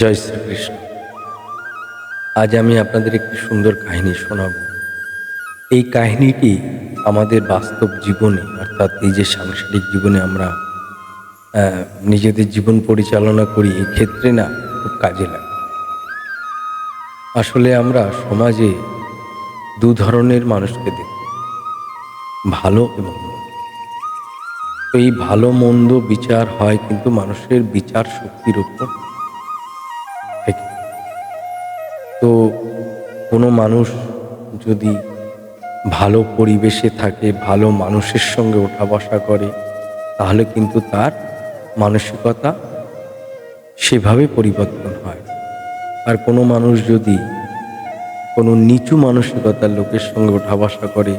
জয় শ্রীকৃষ্ণ। আজ আমি আপনাদের একটি সুন্দর কাহিনী শোনাব। এই কাহিনীটি আমাদের বাস্তব জীবনে, অর্থাৎ এই যে সাংসারিক জীবনে আমরা নিজেদের জীবন পরিচালনা করি ক্ষেত্রে না খুব কাজে লাগে। আসলে আমরা সমাজে দু ধরনের মানুষকে দেখি, ভালো এবং এই ভালো মন্দ বিচার হয় কিন্তু মানুষের বিচার শক্তির উপর তো কোনো মানুষ যদি ভালো পরিবেশে থাকে, ভালো মানুষের সঙ্গে ওঠা বসা করে, তাহলে কিন্তু তার মানসিকতা সেভাবে পরিবর্তন হয়। আর কোনো মানুষ যদি কোনো নিচু মানসিকতার লোকের সঙ্গে ওঠা বসা করে,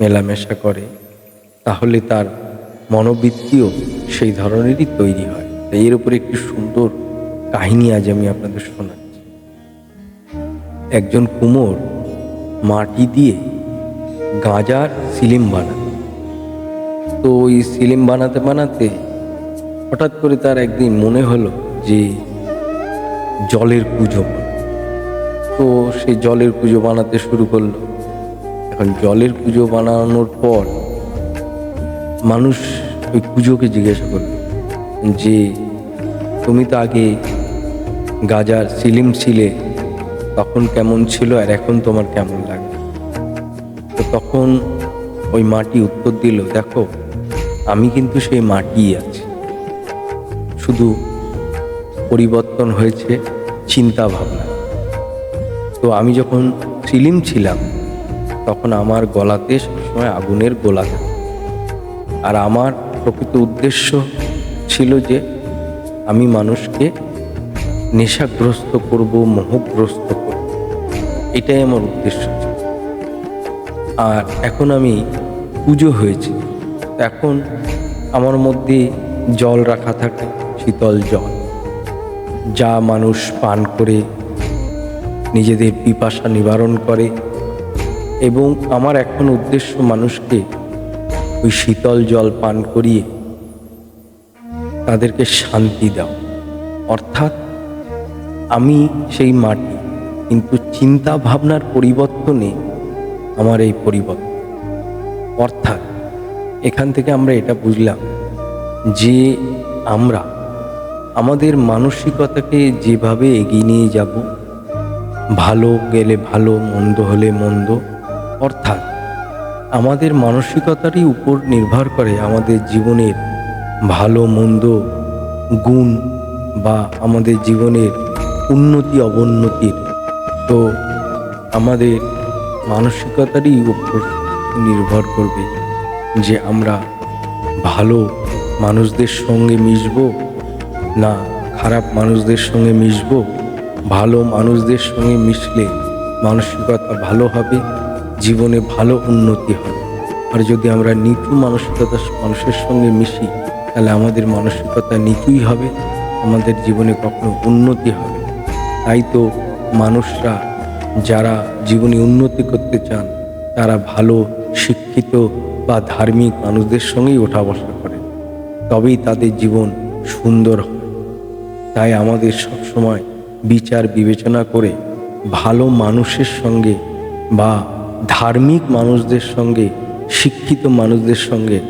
মেলামেশা করে, তাহলে তার মনোবৃত্তিও সেই ধরনেরই তৈরি হয়। তাই এর উপরে একটি সুন্দর কাহিনী আজ আমি আপনাদের শোনাচ্ছি একজন কুমোর মাটি দিয়ে গাঁজার সিলিম বানায়। তো ওই সিলিম বানাতে বানাতে হঠাৎ করে তার একদিন মনে হলো যে জলের পুজো। তো সে জলের পুজো বানাতে শুরু করল। এখন জলের পুজো বানানোর পর মানুষ ওই পুজোকে জিজ্ঞাসা করল যে, তুমি তো আগে গাজার সিলিম ছিলে তখন কেমন ছিল আর এখন তোমার কেমন লাগে তো তখন ওই মাটি উত্তর দিল, দেখো, আমি কিন্তু সেই মাটিই আছি। শুধু পরিবর্তন হয়েছে চিন্তা ভাবনা। তো আমি যখন সিলিম ছিলাম, তখন আমার গলাতে সবসময় আগুনের গোলা থাকে। আর আমার প্রকৃত উদ্দেশ্য ছিল যে আমি মানুষকে নেশাগ্রস্ত করব, মোহগ্রস্ত করব। এটাই আমার উদ্দেশ্য আর এখন আমি পুজো হয়েছি। এখন আমার মধ্যে জল রাখা থাকে, শীতল জল। যা মানুষ পান করে, নিজেদের পিপাসা নিবারণ করে এবং আমার এখন উদ্দেশ্য মানুষকে ওই শীতল জল পান করিয়ে তাদেরকে শান্তি দাও। অর্থাৎ আমি সেই মাটি, কিন্তু চিন্তা ভাবনার পরিবর্তনে আমার এই পরিবর্তন। অর্থাৎ, এখান থেকে আমরা এটা বুঝলাম যে আমরা আমাদের মানসিকতাকে যেভাবে এগিয়ে নিয়ে যাব, ভালো গেলে ভালো, মন্দ হলে মন্দ, অর্থাৎ আমাদের মানসিকতারই উপর নির্ভর করে আমাদের জীবনের ভালো, মন্দ গুণ বা আমাদের জীবনের উন্নতি অবন্নতির তো আমাদের মানসিকতারই উপর নির্ভর করবে যে আমরা ভালো মানুষদের সঙ্গে মিশব না খারাপ মানুষদের সঙ্গে মিশব। ভালো মানুষদের সঙ্গে মিশলে মানসিকতা ভালো হবে, জীবনে ভালো উন্নতি হবে। আর যদি আমরা নিচু মানসিকতা মানুষের সঙ্গে মিশি, তাহলে আমাদের মানসিকতা নিচুই হবে, আমাদের জীবনে কখনো উন্নতি হবে। তাই তো মানুষরা যারা জীবনে উন্নতি করতে চান, তারা ভালো, শিক্ষিত বা ধার্মিক মানুষদের সঙ্গেই ওঠা বসা করে তবেই তাদের জীবন সুন্দর হয়। তাই আমাদের সবসময় বিচার বিবেচনা করে ভালো মানুষের সঙ্গে বা ধার্মিক মানুষদের সঙ্গে, শিক্ষিত মানুষদের সঙ্গে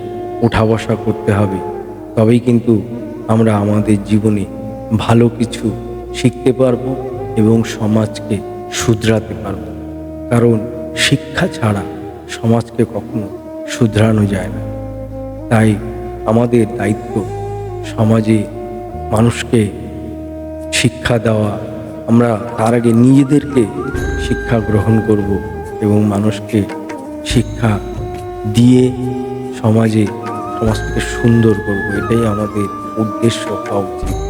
ওঠা বসা করতে হবে। তবেই কিন্তু আমরা আমাদের জীবনে ভালো কিছু শিখতে পারব এবং সমাজকে শুধরাতে পারব। কারণ শিক্ষা ছাড়া সমাজকে কখনো শুধরানো যায় না। তাই আমাদের দায়িত্ব সমাজে মানুষকে শিক্ষা দেওয়া। আমরা তার আগে নিজেদেরকে শিক্ষা গ্রহণ করব এবং মানুষকে শিক্ষা দিয়ে সমাজে সমাজকে সুন্দর করব। এটাই আমাদের উদ্দেশ্য হওয়া উচিত।